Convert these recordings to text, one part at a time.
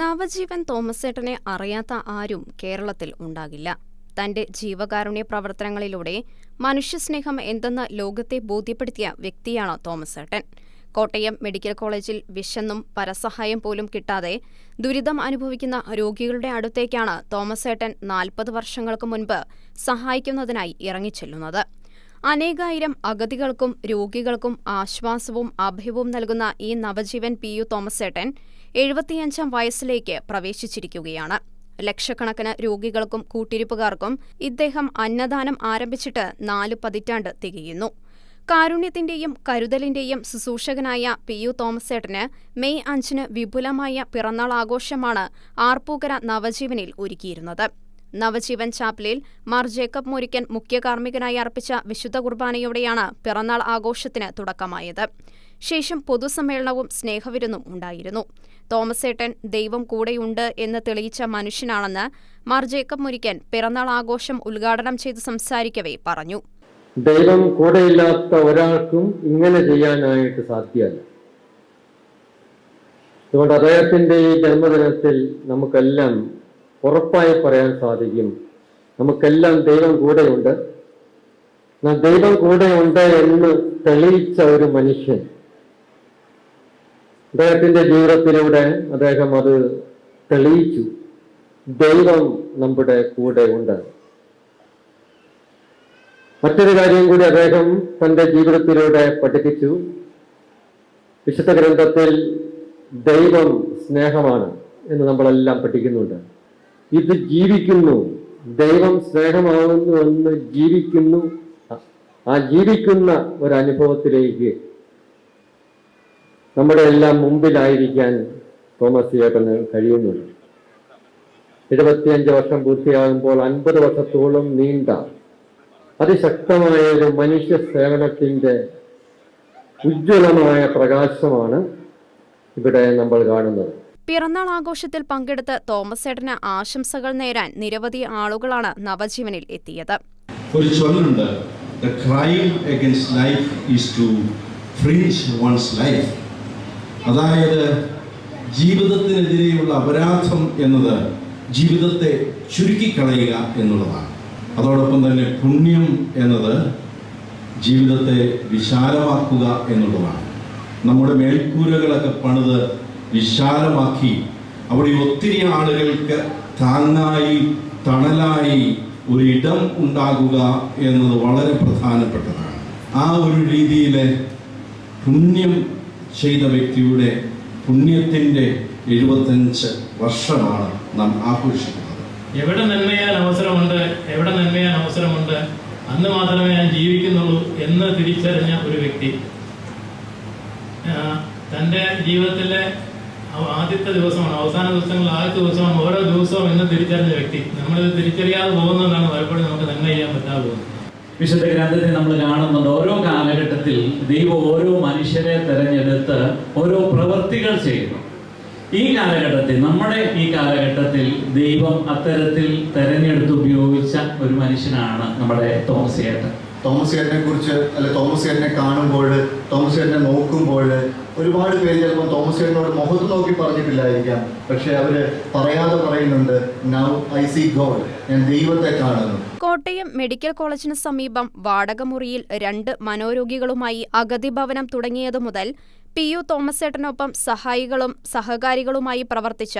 നവജീവൻ തോമസേട്ടനെ അറിയാത്ത ആരും കേരളത്തിൽ ഉണ്ടാകില്ല. തന്റെ ജീവകാരുണ്യ പ്രവർത്തനങ്ങളിലൂടെ മനുഷ്യസ്നേഹം എന്തെന്ന് ലോകത്തെ ബോധ്യപ്പെടുത്തിയ വ്യക്തിയാണ് തോമസേട്ടൻ. കോട്ടയം മെഡിക്കൽ കോളേജിൽ വിശന്നും പരസഹായം പോലും കിട്ടാതെ ദുരിതം അനുഭവിക്കുന്ന രോഗികളുടെ അടുത്തേക്കാണ് തോമസേട്ടൻ നാൽപ്പത് വർഷങ്ങൾക്ക് മുൻപ് സഹായിക്കുന്നതിനായി ഇറങ്ങിച്ചെല്ലുന്നത്. അനേകായിരം അഗതികൾക്കും രോഗികൾക്കും ആശ്വാസവും അഭയവും നൽകുന്ന ഈ നവജീവൻ പി യു തോമസേട്ടൻ എഴുപത്തിയഞ്ചാം വയസ്സിലേക്ക് പ്രവേശിച്ചിരിക്കുകയാണ്. ലക്ഷക്കണക്കിന് രോഗികൾക്കും കൂട്ടിരിപ്പുകാർക്കും ഇദ്ദേഹം അന്നദാനം ആരംഭിച്ചിട്ട് നാല് പതിറ്റാണ്ട് തികയുന്നു. കാരുണ്യത്തിന്റെയും കരുതലിന്റെയും ശുശ്രൂഷകനായ പി യു തോമസേട്ടന് മെയ് അഞ്ചിന് വിപുലമായ പിറന്നാൾ ആഘോഷമാണ് ആർപ്പൂക്കര നവജീവനിൽ ഒരുക്കിയിരുന്നത്. നവജീവൻ ചാപ്പലിൽ മാർ ജേക്കബ് മുരിക്കൻ മുഖ്യ കാർമ്മികനായി അർപ്പിച്ച വിശുദ്ധ കുർബാനയോടെയാണ് പിറന്നാൾ ആഘോഷത്തിന് തുടക്കമായത്. ശേഷം പൊതുസമ്മേളനവും സ്നേഹവിരുന്നും ഉണ്ടായിരുന്നു. തോമസേട്ടൻ ദൈവം കൂടെയുണ്ട് എന്ന് തെളിയിച്ച മനുഷ്യനാണെന്ന് മാർ ജേക്കബ് മുരിക്കൻ പിറന്നാൾ ആഘോഷം ഉദ്ഘാടനം ചെയ്ത് സംസാരിക്കവേ പറഞ്ഞു. ദൈവം കൂടെയില്ലാത്ത ഒരാൾക്കും ഇങ്ങനെ ചെയ്യാനായിട്ട് സാധ്യമല്ല. അതുകൊണ്ട് അദ്ദേഹത്തിന്റെ ഈ ജന്മദിനത്തിൽ നമുക്കെല്ലാം ഉറപ്പായി പറയാൻ സാധിക്കും. നമുക്കെല്ലാം ദൈവം കൂടെയുണ്ട്. ദൈവം കൂടെയുണ്ട് എന്ന് തെളിയിച്ച ഒരു മനുഷ്യൻ അദ്ദേഹത്തിന്റെ ജീവിതത്തിലൂടെ അദ്ദേഹം അത് തെളിയിച്ചു. ദൈവം നമ്മുടെ കൂടെ ഉണ്ട്. മറ്റൊരു കാര്യം കൂടി അദ്ദേഹം തന്റെ ജീവിതത്തിലൂടെ പഠിപ്പിച്ചു. വിശുദ്ധ ഗ്രന്ഥത്തിൽ ദൈവം സ്നേഹമാണ് എന്ന് നമ്മളെല്ലാം പഠിക്കുന്നുണ്ട്. ഇത് ജീവിക്കുന്നു. ദൈവം സ്നേഹമാകുന്നു എന്ന് ജീവിക്കുന്നു. ആ ജീവിക്കുന്ന ഒരു അനുഭവത്തിലേക്ക് നമ്മുടെ എല്ലാം മുമ്പിലായിരിക്കാൻ തോമസ് ചേട്ടന് കഴിയുന്നുണ്ട്. എഴുപത്തിയഞ്ച് വർഷം പൂർത്തിയാകുമ്പോൾ അൻപത് വർഷത്തോളം നീണ്ട അതിശക്തമായ ഒരു മനുഷ്യ സേവനത്തിന്റെ ഉജ്ജ്വലമായ പ്രകാശമാണ് ഇവിടെ നമ്മൾ കാണുന്നത്. പിറന്നാൾ ആഘോഷത്തിൽ പങ്കെടുത്ത് തോമസ് ചേട്ടന് ആശംസകൾ നേരാൻ നിരവധി ആളുകളാണ് നവജീവനിൽ എത്തിയത്. ഒരു ചൊല്ലുണ്ട് the crime against life is to fringe one's life അതായത് ജീവിതത്തിനെതിരെയുള്ള അപരാധം എന്നത് ജീവിതത്തെ ചുരുക്കിക്കളയുക എന്നുള്ളതാണ്. അതോടൊപ്പം തന്നെ പുണ്യം എന്നത് ജീവിതത്തെ വിശാലമാക്കുക എന്നുള്ളതാണ്. നമ്മുടെ മേൽക്കൂരകളൊക്കെ പണിത് വിശാലമാക്കി അവിടെ ഒത്തിരി ആളുകൾക്ക് താങ്ങായി തണലായി ഒരിടം ഉണ്ടാകുക എന്നത് വളരെ പ്രധാനപ്പെട്ടതാണ്. ആ ഒരു രീതിയിലെ പുണ്യം ചെയ്ത വ്യക്തിയുടെ പുണ്യത്തിന്റെ എഴുപത്തഞ്ച് വർഷമാണ് നാം ആഘോഷിക്കുന്നത്. എവിടെ നന്മയാൻ അവസരമുണ്ട് എവിടെ നന്മയാൻ അവസരമുണ്ട് അന്ന് മാത്രമേ ഞാൻ ജീവിക്കുന്നുള്ളൂ എന്ന് തിരിച്ചറിഞ്ഞ ഒരു വ്യക്തി. തന്റെ ജീവിതത്തിലെ ആദ്യത്തെ ദിവസമാണ് അവസാന ദിവസങ്ങൾ ആദ്യത്തെ ദിവസമാണ് ഓരോ ദിവസവും എന്ന് തിരിച്ചറിഞ്ഞ വ്യക്തി. നമ്മളിത് തിരിച്ചറിയാതെ പോകുന്നതാണ് പലപ്പോഴും നമുക്ക് നന്മ ചെയ്യാൻ പറ്റാതെ പോകുന്നത്. വിശുദ്ധ ഗ്രന്ഥത്തിൽ നമ്മൾ കാണുന്നുണ്ട് ഓരോ കാലഘട്ടത്തിൽ ദൈവം ഓരോ മനുഷ്യരെ തെരഞ്ഞെടുത്ത് ഓരോ പ്രവൃത്തികൾ ചെയ്യുന്നു. ഈ കാലഘട്ടത്തിൽ നമ്മുടെ ഈ കാലഘട്ടത്തിൽ ദൈവം അത്തരത്തിൽ തെരഞ്ഞെടുത്ത് ഉപയോഗിച്ച ഒരു മനുഷ്യനാണ് നമ്മുടെ തോമസ് ചേട്ടൻ തോമസ് ചേട്ടനെ കുറിച്ച് അല്ലെ തോമസ് ചേട്ടനെ കാണുമ്പോൾ തോമസ് ചേട്ടനെ നോക്കുമ്പോൾ ഒരുപാട് പേര് ചിലപ്പോൾ തോമസ് ചേട്ടനോട് മുഖത്ത് നോക്കി പറഞ്ഞിട്ടില്ലായിരിക്കാം. പക്ഷെ അവർ പറയാതെ പറയുന്നുണ്ട് നൗ ഐ സി ഗോഡ് ഞാൻ ദൈവത്തെ കാണുന്നു. കോട്ടയം മെഡിക്കൽ കോളേജിന് സമീപം വാടകമുറിയിൽ രണ്ട് മനോരോഗികളുമായി അഗതി ഭവനം തുടങ്ങിയതു മുതൽ പി യു തോമസ് തോമസേട്ടനൊപ്പം സഹായികളും സഹകാരികളുമായി പ്രവർത്തിച്ച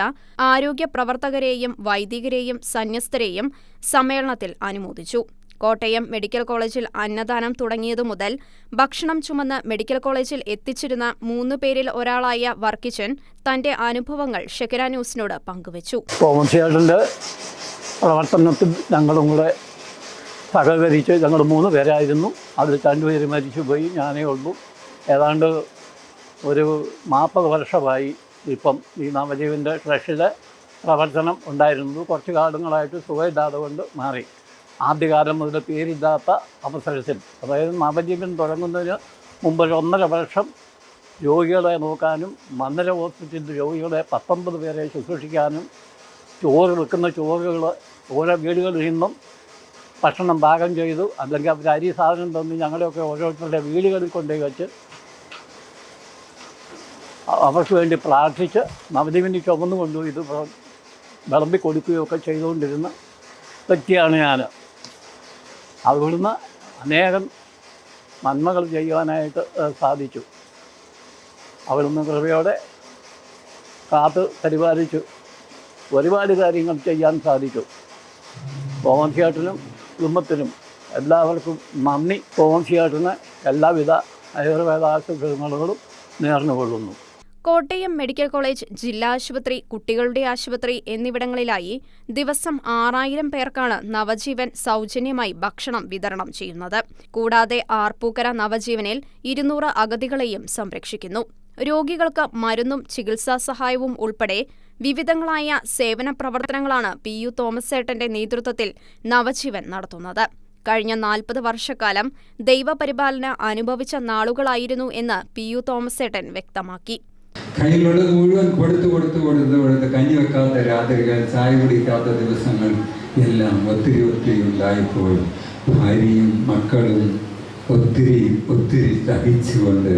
ആരോഗ്യ പ്രവർത്തകരെയും വൈദികരെയും സന്യസ്തരെയും സമ്മേളനത്തിൽ അനുമോദിച്ചു. കോട്ടയം മെഡിക്കൽ കോളേജിൽ അന്നദാനം തുടങ്ങിയതു മുതൽ ഭക്ഷണം ചുമന്ന് മെഡിക്കൽ കോളേജിൽ എത്തിച്ചിരുന്ന മൂന്നു പേരിൽ ഒരാളായ വർക്കിച്ചൻ തന്റെ അനുഭവങ്ങൾ ഷെക്കര ന്യൂസിനോട് പങ്കുവച്ചു. പ്രവർത്തനത്തിൽ ഞങ്ങളും സഹകരിച്ച് ഞങ്ങൾ മൂന്ന് പേരായിരുന്നു. അതിൽ രണ്ടുപേര് മരിച്ചുപോയി ഞാനേ ഉള്ളൂ. ഏതാണ്ട് ഒരു നാൽപ്പത് വർഷമായി ഇപ്പം ഈ നവജീവിന്റെ ട്രഷിലെ പ്രവർത്തനം ഉണ്ടായിരുന്നു. കുറച്ച് കാലങ്ങളായിട്ട് സുഖമില്ലാതെ കൊണ്ട് മാറി. ആദ്യകാലം മുതൽ പേരില്ലാത്ത അവസരത്തിൽ അതായത് നവജീവൻ തുടങ്ങുന്നതിന് മുമ്പ് ഒന്നര വർഷം രോഗികളെ നോക്കാനും മന്ദര ഹോസ്പിറ്റലിൽ രോഗികളെ പത്തൊമ്പത് പേരെ ശുശ്രൂഷിക്കാനും ചോറ് വെക്കുന്ന ചോറുകൾ ഓരോ വീടുകളിൽ നിന്നും ഭക്ഷണം പാകം ചെയ്തു അല്ലെങ്കിൽ അവർ അരി സാധനം തന്നു ഞങ്ങളെയൊക്കെ ഓരോരുത്തരുടെ വീടുകളിൽ കൊണ്ടുപോയി വെച്ച് അവർക്ക് വേണ്ടി പ്രാർത്ഥിച്ച് നവദീപിനി ചുമന്നു കൊണ്ടു ഇത് വിളമ്പിക്കൊടുക്കുകയൊക്കെ വിളമ്പി ചെയ്തുകൊണ്ടിരുന്ന വ്യക്തിയാണ് ഞാൻ. അവിടുന്ന് അനേകം നന്മകൾ ചെയ്യുവാനായിട്ട് സാധിച്ചു. അവിടുന്ന് കൃപയോടെ കാത്ത് പരിപാലിച്ചു. ഒരുപാട് കാര്യങ്ങൾ ചെയ്യാൻ സാധിച്ചു. തോമസിയേട്ടനും കുടുംബത്തിനും എല്ലാവർക്കും നന്ദി. തോമസിയേട്ടന് എല്ലാവിധ ആയുർവേദാശുപത്രികളും നേർന്നുകൊള്ളുന്നു. കോട്ടയം മെഡിക്കൽ കോളേജ് ജില്ലാ ആശുപത്രി കുട്ടികളുടെ ആശുപത്രി എന്നിവിടങ്ങളിലായി ദിവസം ആറായിരം പേർക്കാണ് നവജീവൻ സൗജന്യമായി ഭക്ഷണം വിതരണം ചെയ്യുന്നത്. കൂടാതെ ആർപ്പൂക്കര നവജീവനിൽ ഇരുന്നൂറ് അഗതികളെയും സംരക്ഷിക്കുന്നു. രോഗികൾക്ക് മരുന്നും ചികിത്സാ സഹായവും ഉൾപ്പെടെ വിവിധങ്ങളായ സേവന പ്രവർത്തനങ്ങളാണ് പി യു തോമസ് ഏട്ടന്റെ നേതൃത്വത്തിൽ നവജീവൻ നടത്തുന്നത്. കഴിഞ്ഞ നാൽപ്പത് വർഷക്കാലം ദൈവപരിപാലന അനുഭവിച്ച നാളുകളായിരുന്നു എന്ന് പി യു തോമസ് ഏട്ടൻ വ്യക്തമാക്കി. കയ്യിലുള്ളത് മുഴുവൻ കൊടുത്തു കൊടുത്തു കൊടുത്തു കൊടുത്ത് കഞ്ഞി വെക്കാത്ത രാത്രികൾ ചായ കുടിക്കാത്ത ദിവസങ്ങൾ എല്ലാം ഒത്തിരി ഒത്തിരി ഉണ്ടായിപ്പോയി. ഭാര്യയും മക്കളും ഒത്തിരി ഒത്തിരി സഹിച്ചുകൊണ്ട്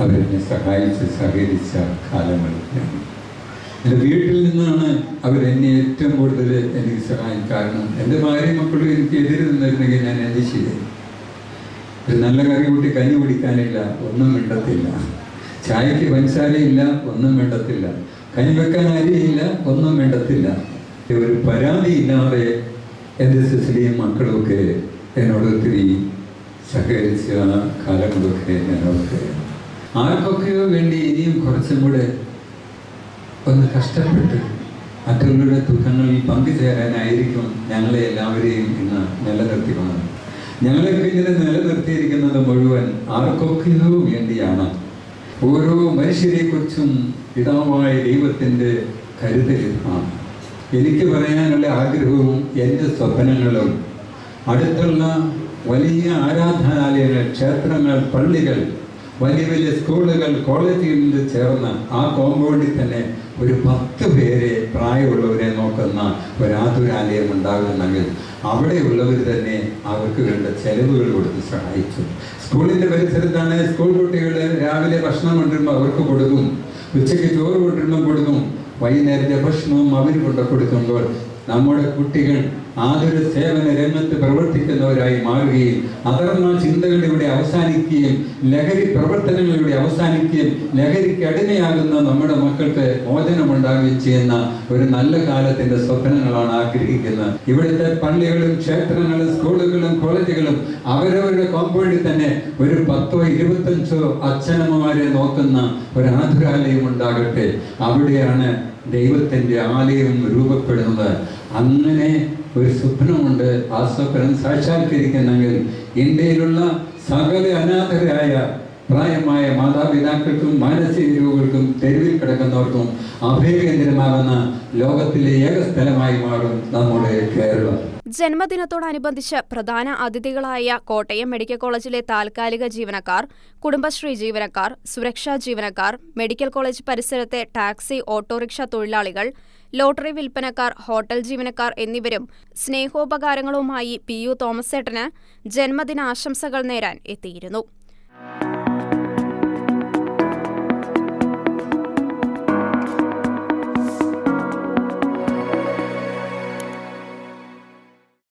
അവരെന്നെ സഹായിച്ച് സഹകരിച്ച കാലങ്ങളിലാണ് എന്റെ വീട്ടിൽ നിന്നാണ് അവരെന്നെ ഏറ്റവും കൂടുതൽ എനിക്ക് സഹായം കാരണം എന്റെ ഭാര്യയും മക്കളും എനിക്ക് എതിര് നിന്നിരുന്നെങ്കിൽ ഞാൻ എന്ത് ചെയ്യും? ഒരു നല്ല കറി കൂട്ടി കഞ്ഞി കുടിക്കാനില്ല ഒന്നും മിണ്ടത്തില്ല. ചായക്ക് പഞ്ചസാരയില്ല ഒന്നും വേണ്ടത്തില്ല. കൈവെക്കാൻ വെക്കാൻ അരിയില്ല ഒന്നും വേണ്ടത്തില്ല. ഒരു പരാതിയില്ലാതെ എന്റെ സിസിലിയും മക്കളുമൊക്കെ എന്നോട് ഒത്തിരി സഹകരിച്ച കാലങ്ങളൊക്കെ ഞാനൊക്കെ ആർക്കൊക്കെയോ വേണ്ടി ഇനിയും കുറച്ചും കൂടെ ഒന്ന് കഷ്ടപ്പെട്ട് മറ്റുള്ളവരുടെ ദുഃഖങ്ങളിൽ പങ്കുചേരാനായിരിക്കും ഞങ്ങളെ എല്ലാവരെയും ഇന്ന് നിലനിർത്തി വന്നത് ഞങ്ങളെ പിന്നിൽ നിലനിർത്തിയിരിക്കുന്നത് മുഴുവൻ ആർക്കൊക്കെയോ വേണ്ടിയാണ്. ഓരോ മനുഷ്യരെക്കുറിച്ചും പിതാവായ ദൈവത്തിന്റെ കരുതലാണ് എനിക്ക് പറയാനുള്ള ആഗ്രഹവും എന്റെ സ്വപ്നങ്ങളും. അടുത്തുള്ള വലിയ ആരാധനാലയങ്ങൾ ക്ഷേത്രങ്ങൾ പള്ളികൾ വലിയ വലിയ സ്കൂളുകൾ കോളേജുകളിൽ ചേർന്ന് ആ കോമ്പൗണ്ടിൽ തന്നെ ഒരു പത്ത് പേരെ പ്രായമുള്ളവരെ നോക്കുന്ന ഒരാതുരാലയം ഉണ്ടാകുന്നെങ്കിൽ അവിടെയുള്ളവർ തന്നെ അവർക്ക് വേണ്ട ചെലവുകൾ കൊടുത്ത് സഹായിച്ചു. സ്കൂളിന്റെ പരിസരത്താണ് സ്കൂൾ കുട്ടികൾ രാവിലെ ഭക്ഷണം കൊണ്ടുവരുമ്പോൾ അവർക്ക് കൊടുക്കും. ഉച്ചയ്ക്ക് ചോറ് കൊണ്ടുവരുമ്പോൾ കൊടുക്കും. വൈകുന്നേരത്തെ ഭക്ഷണവും അവർ കൊണ്ട് കൊടുക്കുമ്പോൾ നമ്മുടെ കുട്ടികൾ ആതൊരു സേവന രംഗത്ത് പ്രവർത്തിക്കുന്നവരായി മാറുകയും അധർമ്മ ചിന്തകൾ ഇവിടെ അവസാനിക്കുകയും ലഹരി പ്രവർത്തനങ്ങൾ ഇവിടെ അവസാനിക്കുകയും ലഹരിക്ക് അടിമയാകുന്ന നമ്മുടെ മക്കൾക്ക് മോചനമുണ്ടാകുകയും ചെയ്യുന്ന ഒരു നല്ല കാലത്തിന്റെ സ്വപ്നങ്ങളാണ് ആഗ്രഹിക്കുന്നത്. ഇവിടുത്തെ പള്ളികളും ക്ഷേത്രങ്ങളും സ്കൂളുകളും കോളേജുകളും അവരവരുടെ കോമ്പൗണ്ടിൽ തന്നെ ഒരു പത്തോ ഇരുപത്തഞ്ചോ അച്ഛനമ്മമാരെ നോക്കുന്ന ഒരു ആതുരാലയം ഉണ്ടാകട്ടെ. അവിടെയാണ് ദൈവത്തിന്റെ ആലയം രൂപപ്പെടുന്നത്. അങ്ങനെ ഒരു സ്വപ്നമുണ്ട്. ആ സ്വപ്നം സാക്ഷാത്കരിക്കുന്നെങ്കിൽ ഇന്ത്യയിലുള്ള സകല അനാഥരായ പ്രായമായ മാതാപിതാക്കൾക്കും മാനസിക രോഗികൾക്കും തെരുവിൽ കിടക്കുന്നവർക്കും അഭയകേന്ദ്രമാകുന്ന ലോകത്തിലെ ഏക സ്ഥലമായി മാറും നമ്മുടെ കേരളം. ജന്മദിനത്തോടനുബന്ധിച്ച് പ്രധാന അതിഥികളായ കോട്ടയം മെഡിക്കൽ കോളേജിലെ താൽക്കാലിക ജീവനക്കാർ കുടുംബശ്രീ ജീവനക്കാർ സുരക്ഷാ ജീവനക്കാർ മെഡിക്കൽ കോളേജ് പരിസരത്തെ ടാക്സി ഓട്ടോറിക്ഷ തൊഴിലാളികൾ ലോട്ടറി വിൽപ്പനക്കാർ ഹോട്ടൽ ജീവനക്കാർ എന്നിവരും സ്നേഹോപകാരങ്ങളുമായി പി യു തോമസേട്ടന് ജന്മദിനാശംസകൾ നേരാൻ എത്തിയിരുന്നു.